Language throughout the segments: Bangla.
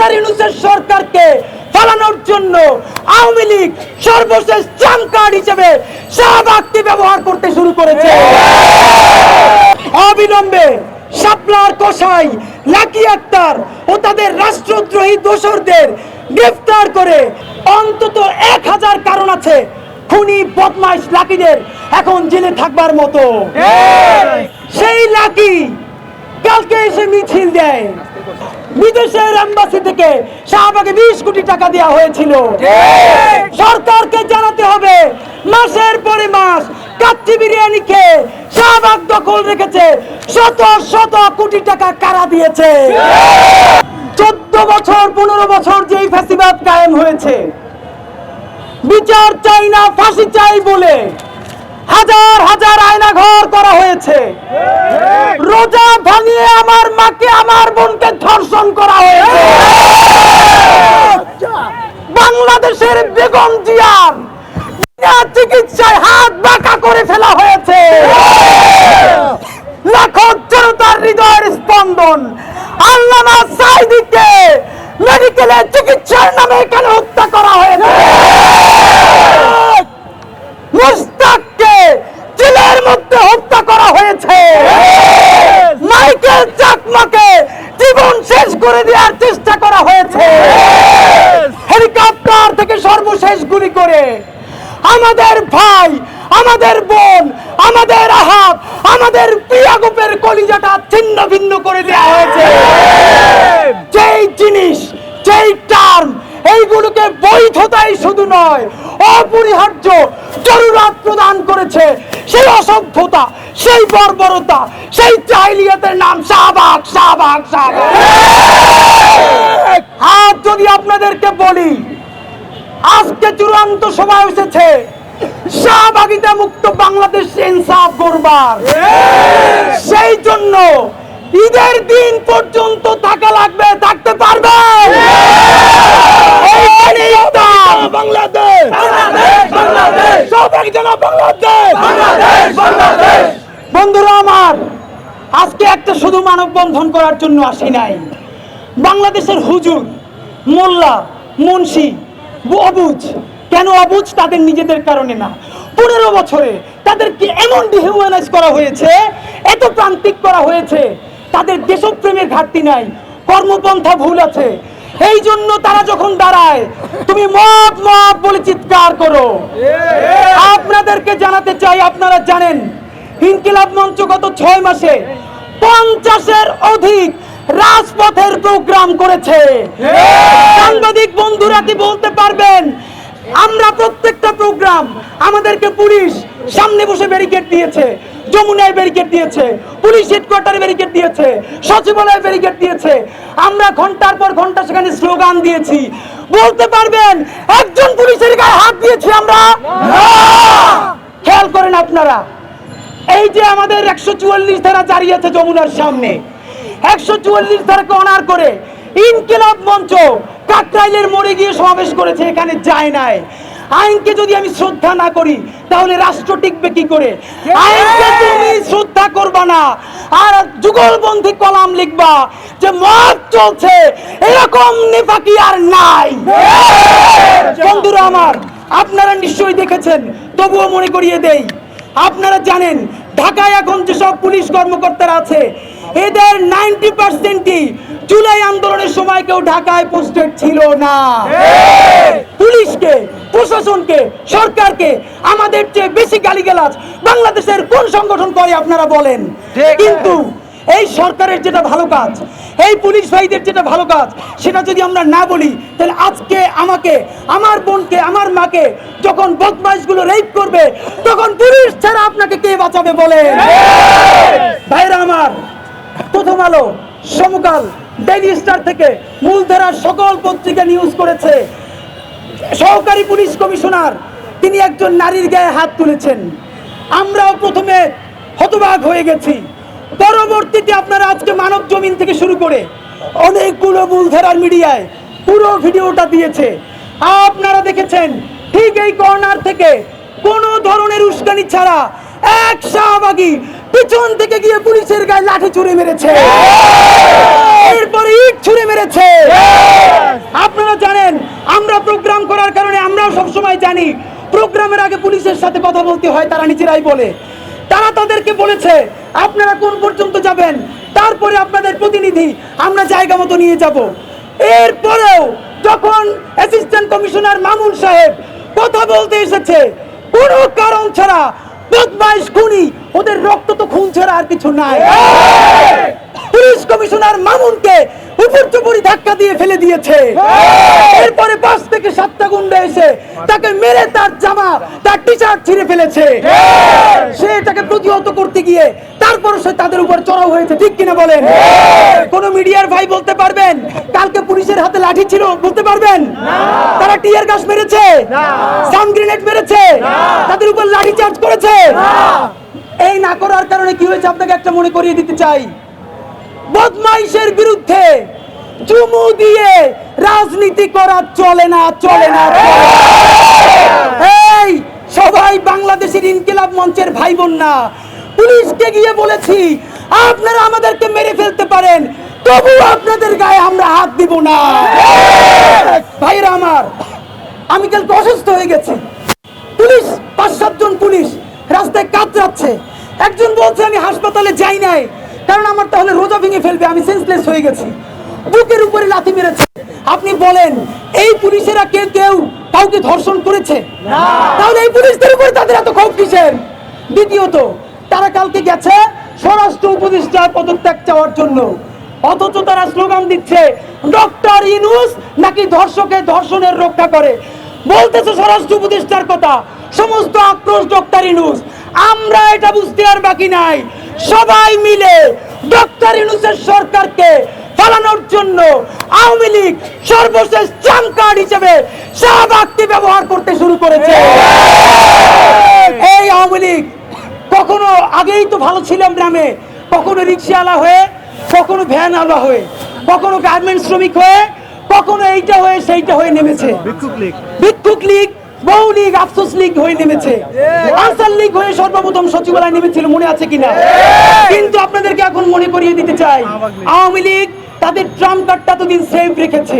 ডাক্তার ইউনুসের সরকারকে ফালানোর জন্য আওয়ামী লীগ সর্বশেষ ট্রাম্প কার্ড হিসেবে শাহবাগকে ব্যবহার করতে শুরু করেছে। অবিলম্বে শাপলার কসাই লাকি আক্তার ও তাদের রাষ্ট্রদ্রোহী দোসরদের গ্রেফতার করে অন্তত এক হাজার কারণ আছে। খুনি বদমাইশ লাকিদের এখন জেলে থাকবার মতো। সেই লাকি কালকে এসে মিছিল দেয়। বিদেশের এম্বাসি থেকে শাহবাগে বিশ কোটি টাকা দেওয়া হয়েছিল। সরকারকে জানাতে হবে, মাসের পরে মাস কাচ্চি বিরিয়ানি খেয়ে শাহবাগ দখল রেখেছে, শত শত কোটি টাকা কারা দিয়েছে? চোদ্দ বছর, পনেরো বছর যেই ফ্যাসিবাদ কায়েম হয়েছে, বিচার চাই না, ফাঁসি চাই বলে হাজার হাজার আয়না ঘর করা হয়েছে। ভাঙিয়ে আমার মাকে, আমার বোনকে ধর্ষণ করা হয়েছে। বাংলাদেশের বেগম জিয়ার চিকিৎসায় হাত বাঁকা করে ফেলা হয়েছে। লাখো জনতার হৃদয়ের স্পন্দন। আল্লামা সাইদিকে মেডিকেলে চিকিৎসার নামে এখানে হত্যা করা হয়েছে? মুস্তাককে জেলের মধ্যে হত্যা করা হয়েছে মাইকেল চাকমাকে জীবন শেষ করে দেওয়ার চেষ্টা করা হয়েছে হেলিকপ্টার থেকে সর্বশেষ গুলি করে আমাদের ভাই, আমাদের বোন, আমাদের আহাব, আমাদের প্রিয়াগোপের কলিজাটা ছিন্ন ভিন্ন করে দেওয়া হয়েছে। যেই জিনিস, যেই টার্ম, এইগুলোকে বৈধতাই শুধু নয়, অপরিহার্য জরুরাত প্রদান করেছে। সেই অসভ্যতা, সেই বর্বরতা, সেই চাইলিয়াতের নাম শাহবাগ শাহবাগ শাহবাগ। আর যদি আপনাদেরকে বলি আজকে চূড়ান্ত সময় এসেছে। শাহবাগিতা মুক্ত বাংলাদেশ ইনসাফ করবার সেই জন্য ঈদের দিন পর্যন্ত থাকা লাগবে থাকতে পারবে। বাংলাদেশ। বন্ধুরা আমার আজকে একটা শুধু মানববন্ধন করার জন্য আসি নাই। বাংলাদেশের হুজুর মোল্লা মুন্সি অবুজ কেন অবুজ তাদের নিজেদের কারণে না। পনেরো বছরে তাদেরকে এমন ডিহিউম্যানাইজ করা হয়েছে, এত প্রান্তিক করা হয়েছে, তাদের দেশপ্রেমের ঘাটতি নাই, কর্মপন্থা ভুল আছে। এই জন্য তারা যখন দাঁড়ায়, তুমি মত মত বলে চিৎকার করো। আপনাদেরকে জানাতে চাই, আপনারা জানেন, ইনকিলাব মঞ্চ গত ছয় মাসে পঞ্চাশের অধিক রাজপথের প্রোগ্রাম করেছে। সাংবাদিক বন্ধুরা কি বলতে পারবেন? আমরা প্রত্যেকটা প্রোগ্রাম আমাদেরকে পুলিশ সামনে বসে ব্যারিকেড দিয়েছে যমুনায় ব্যারিকেড দিয়েছে পুলিশ হেডকোয়ার্টারে ব্যারিকেড দিয়েছে সচিবালয়ে ব্যারিকেড দিয়েছে। আমরা ঘণ্টার পর ঘণ্টা সেখানে স্লোগান দিয়েছি। বলতে পারবেন একজন পুলিশের গায়ে হাত দিয়েছি আমরা? খেয়াল করেন আপনারা এই যে আমাদের একশো চুয়াল্লিশ ধারা জারি আছে যমুনার সামনে একশো চুয়াল্লিশ ধারাকে অনার করে ইনকিলাব মঞ্চ কাকরাইলের মোড়ে গিয়ে সমাবেশ করেছে, এখানে যায় নাই। আইনকে যদি আমি শ্রদ্ধা না করি, তাহলে রাষ্ট্র টিকবে কি করে? আইনকে তুমি শ্রদ্ধা করবা না। আর যুগলবন্ধী কলাম লিখবা যে মত চলছে, এরকম নেপাকি আর নাই। বন্ধুরা আমার, আপনারা নিশ্চয়ই দেখেছেন, তবুও মনে করিয়ে দেই, আপনারা জানেন, ঢাকায় এখন যেসব পুলিশ কর্মকর্তারা আছে এদের নাইনটি পার্সেন্টই জুলাই আন্দোলনের সময় কেউ ঢাকায় পোস্টেড ছিল না। পুলিশকে প্রশাসনকে সরকারকে আমাদের চেয়ে বেশি গালিগালাজ বাংলাদেশের কোন সংগঠন করে আপনারা বলেন? কিন্তু এই সরকারের যেটা ভালো কাজ এই পুলিশ ভাইদের যেটা ভালো কাজ সেটা যদি আমরা না বলি তাহলে আজকে আমাকে আমার বোনকে আমার মাকে যখন বদমাইশগুলো রেপ করবে তখন পুলিশ ছাড়া আপনাকে কে বাঁচাবে বলে ভাইরা আমার প্রথম আলো সমকাল ডেইলি স্টার থেকে মূলধারার সকল পত্রিকা নিউজ করেছে। সহকারী পুলিশ কমিশনার, তিনি একজন নারীর গায়ে হাত তুলেছেন। আমরাও প্রথমে হতবাক হয়ে গেছি। পরবর্তীতে আপনারা আজকে মানব জমিন থেকে শুরু করে অনেকগুলো মূলধারার মিডিয়ায় পুরো ভিডিওটা দিয়েছে। আপনারা দেখেছেন, ঠিক এই কর্নার থেকে কোনো ধরনের উস্কানি ছাড়া এক শাহবাগী পিছন থেকে গিয়ে পুলিশের গায়ে লাঠি ছুড়ে মেরেছে। এরপরে ইট ছুড়ে মেরেছে। আপনারা জানেন, আমরা প্রোগ্রাম করার কারণে আমরাও সবসময় জানি প্রোগ্রামের আগে পুলিশের সাথে কথা বলতে হয়, তারা নিজেরাই বলে। তারা তাদেরকে বলেছে, আপনারা কোন পর্যন্ত যাবেন? তারপরে আপনাদের প্রতিনিধি, আমরা জায়গা মতো নিয়ে যাব। এরপরেও যখন অ্যাসিস্ট্যান্ট কমিশনার মামুন সাহেব কথা বলতে এসেছে, কোনো কারণ ছাড়া বদমাইশ খুনি ওদের রক্ত তো খুন ছাড়া আর কিছু নাই। পুলিশ কমিশনার মামুনকে উপর চুপুরি ধাক্কা দিয়ে ফেলে দিয়েছে। এরপরে পাঁচ থেকে সাতটা গুন্ডা এসে তাকে মেরে তার জামা তার টি শার্ট ছিঁড়ে ফেলেছে। সে এটাকে প্রতিহত করতে গিয়ে তারপর সে তাদের উপর চড়াও হয়েছে। ঠিক কিনা বলেন? কোন মিডিয়ার ভাই বলতে পারবেন? কালকে পুলিশের হাতে লাঠি ছিল বলতে পারবেন? তারা টিয়ার গাছ মেরেছে? সাউন্ড গ্রেনেড মেরেছে? তাদের উপর লাঠি চার্জ করেছে? এই না করার কারণে কি হয়েছে? আপনাকে একটা মনে করিয়ে দিতে চাই। বদমাইশের বিরুদ্ধে চুমু দিয়ে রাজনীতি করা চলে না চলে না। এই, সবাই বাংলাদেশের ইনকিলাব মঞ্চের ভাই বোন না। পুলিশকে গিয়ে বলেছি, আপনারা আমাদেরকে মেরে ফেলতে পারেন, তবু আপনাদের গায়ে আমরা হাত দিব না। ভাইরা আমার, আমি কালকে অসুস্থ হয়ে গেছি। পুলিশ, পাঁচ সাতজন পুলিশ রাস্তায় কাতরাচ্ছে। একজন বলছে, আমি হাসপাতালে যাই নাই। কারণ আমার তাহলে রোজা ভেঙে ফেলবে আমি সেন্সলেস হয়ে গেছি। বুকের উপরে লাথি মেরেছে। আপনি বলেন এই পুলিশেরা কেউ কেউ কাউকে ধর্ষণ করেছে? তাহলে এই পুলিশদের উপরে তাদের এত ক্ষোভ কিসের? দ্বিতীয়ত তারা কালকে গেছে স্বরাষ্ট্র উপদেষ্টার পদত্যাগ চাওয়ার জন্য। অথচ তারা স্লোগান দিচ্ছে ডক্টর ইনুস নাকি ধর্ষকে ধর্ষণের রক্ষা করে? বলতেছে স্বরাষ্ট্র উপদেষ্টার কথা সমস্ত আক্রোশ ডক্টর ইনুস আমরা এটা বুঝতে আর বাকি নাই। সবাই মিলে ডক্টর ইউনুসের সরকারকে ফালানোর জন্য আওয়ামী লীগ সর্বশেষ ট্রাম্প কার্ড হিসেবে শাহবাগকে ব্যবহার করতে শুরু করেছে। এই আওয়ামী লীগ কখনো আগেই তো ভালো ছিলাম গ্রামে কখনো রিক্সাওয়ালা হয়ে কখনো ভ্যান আলা হয়ে কখনো গার্মেন্টস শ্রমিক হয়ে কখনো এইটা হয়ে সেইটা হয়ে নেমেছে। ভিক্ষুক লীগ। বহু লীগ আফসোস লীগ হয়ে নেমেছে। আনসার লীগ হয়ে সর্বপ্রথম সচিবালয় নেমেছিল মনে আছে কিনা? কিন্তু আপনাদেরকে এখন মনে করিয়ে দিতে চাই আওয়ামী লীগ। তাদের ট্রাম্প কার্ডটা সেভ রেখেছে।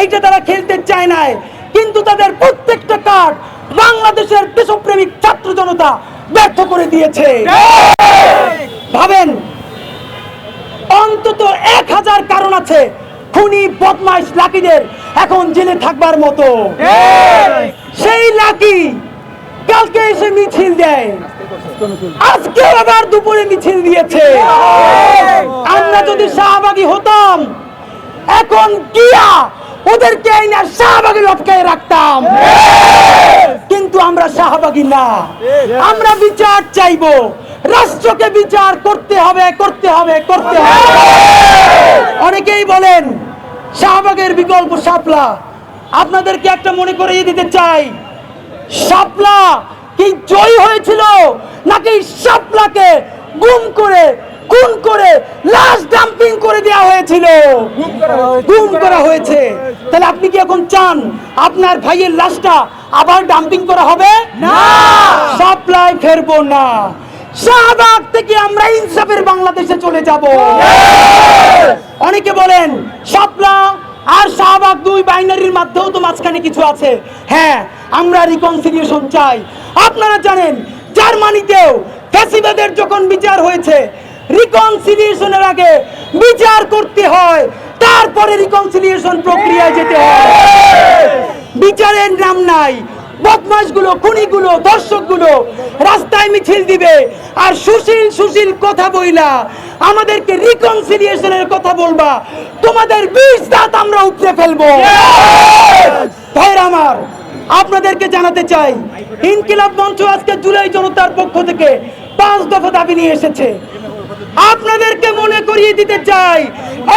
এইটা তারা খেলতে চায় নাই কিন্তু তাদের প্রত্যেকটা কার্ড বাংলাদেশের দেশপ্রেমিক ছাত্র জনতা ব্যর্থ করে দিয়েছে। ভাবেন অন্তত এক হাজার কারণ আছে খুনি বদমাইশ লাকিদের এখন জেলে থাকবার মতো। সেই লাকি কালকে এসে মিছিল দেয়। আজকে আবার দুপুরে মিছিল দিয়েছে। আমরা যদি শাহবাগী হতাম, এখন গিয়া ওদেরকে এই না লটকায় রাখতাম। কিন্তু আমরা শাহবাগী না। আমরা বিচার চাইব। রাষ্ট্রকে বিচার করতে হবে করতে হবে করতে হবে। অনেকেই বলেন, শাহবাগের বিকল্প শাপলা আপনাদেরকে একটা মনে করিয়ে দিতে চাই। শাপলা কি জয় হয়েছিল নাকি শাপলাকে গুম করে খুন করে লাশ ডাম্পিং করে দেওয়া হয়েছিল? গুম করা হয়েছে। তাহলে আপনি কি এখন চান আপনার ভাইয়ের লাশটা আবার ডাম্পিং করা হবে? না। সাপ্লাই ফেরবো না। শাহবাগ থেকে আমরা ইনসাফের বাংলাদেশে চলে যাব। অনেকে বলেন শাপলা আর শাহবাগ দুই বাইনারির মাধ্যমেও তো মাঝখানে কিছু আছে। হ্যাঁ আমরা রিকনসিলিয়েশন চাই। আপনারা জানেন জার্মানিতেও ফ্যাসিবাদের যখন বিচার হয়েছে রিকনসিলিয়েশনের আগে বিচার করতে হয় তারপরে রিকনসিলিয়েশন প্রক্রিয়ায় যেতে হয়। বিচারের নাম নাই বদমাশগুলো, খুনিগুলো, দর্শকগুলো রাস্তায় মিছিল দিবে। আর সুশীল সুশীল কথা বইলা আমাদেরকে রিকনসিলিয়েশনের কথা বলবা। তোমাদের বিষ দাঁত আমরা উপড়ে ফেলব। ভাইয়ের আমার, আপনাদেরকে জানাতে চাই, ইনকিলাব মঞ্চ আজকে জুলাই জনতার পক্ষ থেকে পাঁচ দফা দাবি নিয়ে এসেছে। আপনাদেরকে মনে করিয়ে দিতে চাই,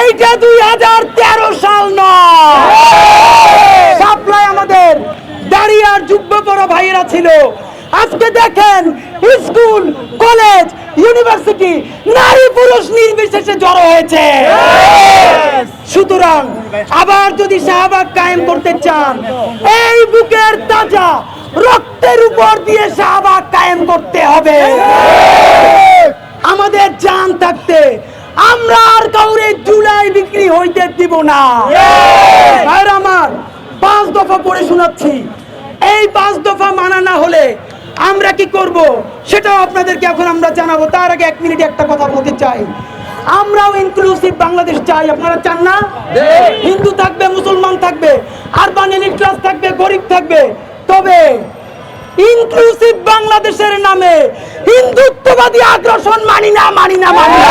এইটা দুই হাজার তেরো সাল নয়। সাপ্লাই আমাদের দাঁড়িয়ে আর যুগ্ম বড় ভাইয়েরা ছিল। আজকে দেখেন স্কুল কলেজ ইউনিভার্সিটি নারী পুরুষ নির্বিশেষে জড়ো হয়েছে। সুতরাং আবার যদি শাহবাগ কায়েম করতে চান এই বুকের তাজা রক্তের উপর দিয়ে শাহবাগ কায়েম করতে হবে। আমাদের জান থাকতে আমরা আর কাউরে জুলাই বিক্রি হইতে দিব না। আমার পাঁচ দফা পড়ে শোনাচ্ছি। এই পাঁচ দফা মানা না হলে আমরা কি করব? সেটাও আপনাদেরকে এখন আমরা জানাব। তার আগে এক মিনিট একটা কথা বলতে চাই। আমরাও ইনক্লুসিভ বাংলাদেশ চাই। আপনারা চান না? হিন্দু থাকবে মুসলমান থাকবে আরবান এলিট ক্লাস থাকবে গরিব থাকবে। তবে ইনক্লুসিভ বাংলাদেশের নামে হিন্দুত্ববাদী আগ্রাসন মানি না মানি না মানি না।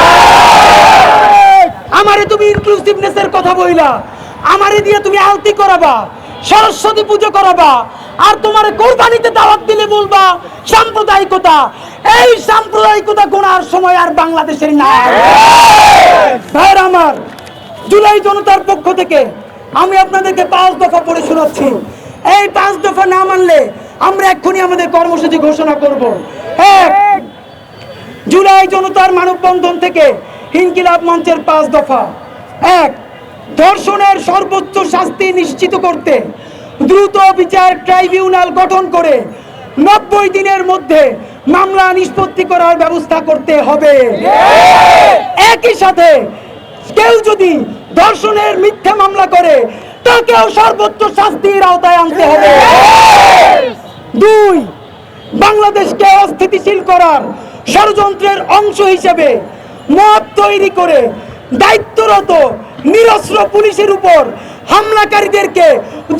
আমারে তুমি ইনক্লুসিভনেসের কথা বইলা। আমারে দিয়ে তুমি আলতি করাবা। সরস্বতী পুজো করাবা। আর তোমার কোরবানিতে দাওয়াত দিলে বলবা, সাম্প্রদায়িকতা। এই সাম্প্রদায়িকতা গোনার সময় আর বাংলাদেশের নাই। ভাইয়ের আমার, জুলাই জনতার পক্ষ থেকে আমি আপনাদেরকে পাঁচ দফা পড়ে শোনাচ্ছি। এই পাঁচ দফা না মানলে আমরা এক্ষুনি আমাদের কর্মসূচি ঘোষণা করব। এক, জুলাই জনতার মানববন্ধন থেকে ইনকিলাব মঞ্চের পাঁচ দফা। এক, ধর্ষণের সর্বোচ্চ শাস্তি নিশ্চিত করতে দ্রুত বিচার ট্রাইব্যুনাল গঠন করে নব্বই দিনের মধ্যে মামলা নিষ্পত্তি করার ব্যবস্থা করতে হবে। একই সাথে কেউ যদি ধর্ষণের মিথ্যা মামলা করে, তাকেও সর্বোচ্চ শাস্তির আওতায় আনতে হবে। দুই, বাংলাদেশকে অস্থিতিশীল করার ষড়যন্ত্রের অংশ হিসেবে মত তৈরি করে দায়িত্বরত নিরস্ত্র পুলিশের উপর হামলাকারীদেরকে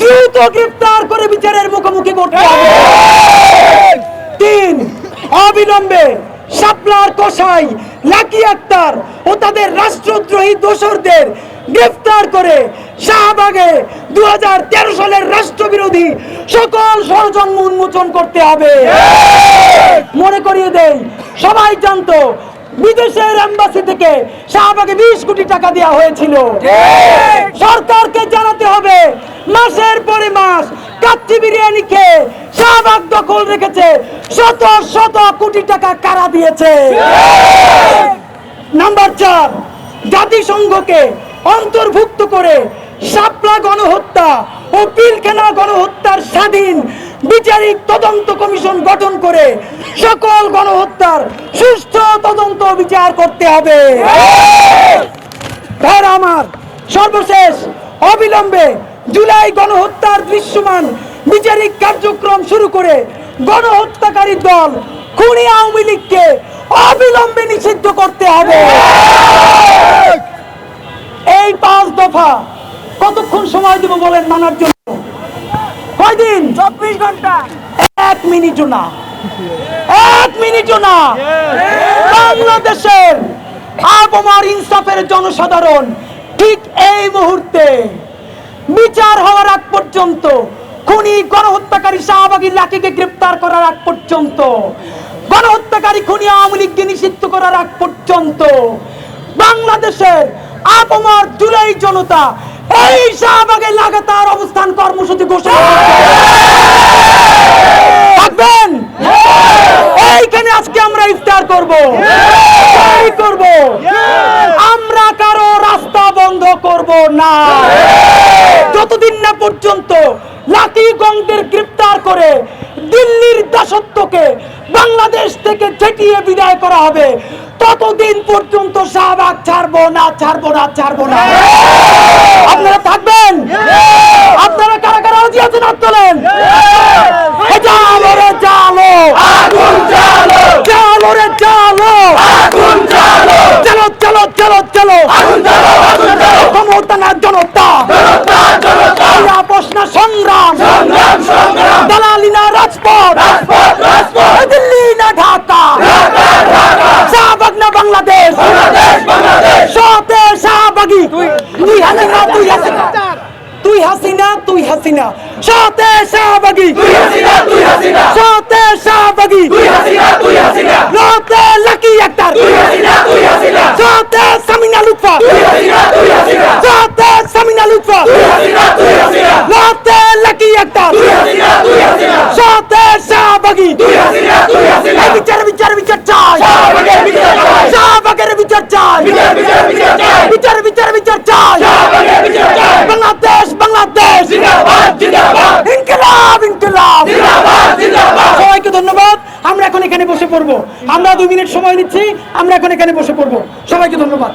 দ্রুত গ্রেফতার করে বিচারের মুখোমুখি করতে হবে। তিন, অবিলম্বে শাপলার কসাই, লাকি আক্তার ও তাদের রাষ্ট্রদ্রোহী দোসরদের গ্রেফতার করে শাহবাগে দু হাজার তেরো সালের রাষ্ট্রবিরোধী সকল ষড়যন্ত্র উন্মোচন করতে হবে। মনে করিয়ে দেই, সবাই জানতো বিদেশের এম্বাসি থেকে শাহবাগে বিশ কোটি টাকা দেওয়া হয়েছিল। সরকারকে জানাতে হবে মাসের পরে মাস কাচ্চি বিরিয়ানি খেয়ে শাহবাগ দখল রেখেছে শত শত কোটি টাকা কারা দিয়েছে। নাম্বার চার জাতিসংঘকে অন্তর্ভুক্ত করে শাপলা গণহত্যা ও পিলখানা গণহত্যার স্বাধীন বিচারিক তদন্ত কমিশন গঠন করে সকল গণহত্যার সুষ্ঠু তদন্ত বিচার করতে হবে। ভাইরা আমার সর্বশেষ অবিলম্বে জুলাই গণহত্যার দৃশ্যমান বিচারিক কার্যক্রম শুরু করে গণহত্যাকারী দল খুনি আওয়ামী লীগকে অবিলম্বে নিষিদ্ধ করতে হবে। এই পাঁচ দফা কতক্ষণ সময় দেব বলেন মানার জন্য? কয়দিন চব্বিশ ঘণ্টা। এক মিনিটও না। এক মিনিটও না। বাংলাদেশের আবমার ইনসাফের জনসাধারণ ঠিক এই মুহূর্তে বিচার হওয়ার আগ পর্যন্ত, খুনি গণহত্যাকারী শাহবাগী লাকিকে গ্রেপ্তার করার আগ পর্যন্ত, গণহত্যাকারী খুনি আওয়ামী লীগকে নিষিদ্ধ করার আগ পর্যন্ত, বাংলাদেশের আপমার জুলাই জনতা এই শাহবাগে লাগাতার অবস্থান কর্মসূচি ঘোষণা থাকবেন? এইখানে আজকে আমরা ইফতার করব। করব। আমরা কারও রাস্তা বন্ধ করব না। যতদিন না পর্যন্ত লাকি গঙ্গের গ্রেপ্তার করে দিল্লির দাসত্বকে বাংলাদেশ থেকে ছেটিয়ে বিদায় করা হবে ততদিন পর্যন্ত শাহবাগ ছাড়বো না ছাড়বো না ছাড়বো না। আপনারা থাকবেন? আপনারা কারা কারা রাজি আছেন হাত তোলেন? এ জালো রে জালো জালো রে জালো চলো চলো চলো চলো। ক্ষমতা না জনতা। আপোষ না সংগ্রাম। দালালি না রাজপথ দিল্লি না ঢাকা শাহবাগ না বাংলাদেশ সতে শাহবাগি তুই হাসিনা তুই হাসিনা। তুই হাসিনা তুই হাসিনা। সতে শাহবাগি। সতে শাহবাগি রতে লাকি আক্তার সতে সামিনা লুৎফা। সতে সামিনা লুৎফা। রতে লাকি আক্তার সতে শাহবাগি। এই বিচার বিচার বিচার চাই শাহবাগের বিচার চাই বিচার বিচার বিচার চাই বাংলাদেশ বাংলাদেশ ইনকিলাব ইনকিলাব সবাইকে ধন্যবাদ। আমরা এখন এখানে বসে পড়ব। আমরা দুই মিনিট সময় নিচ্ছি। আমরা এখন এখানে বসে পড়ব। সবাইকে ধন্যবাদ।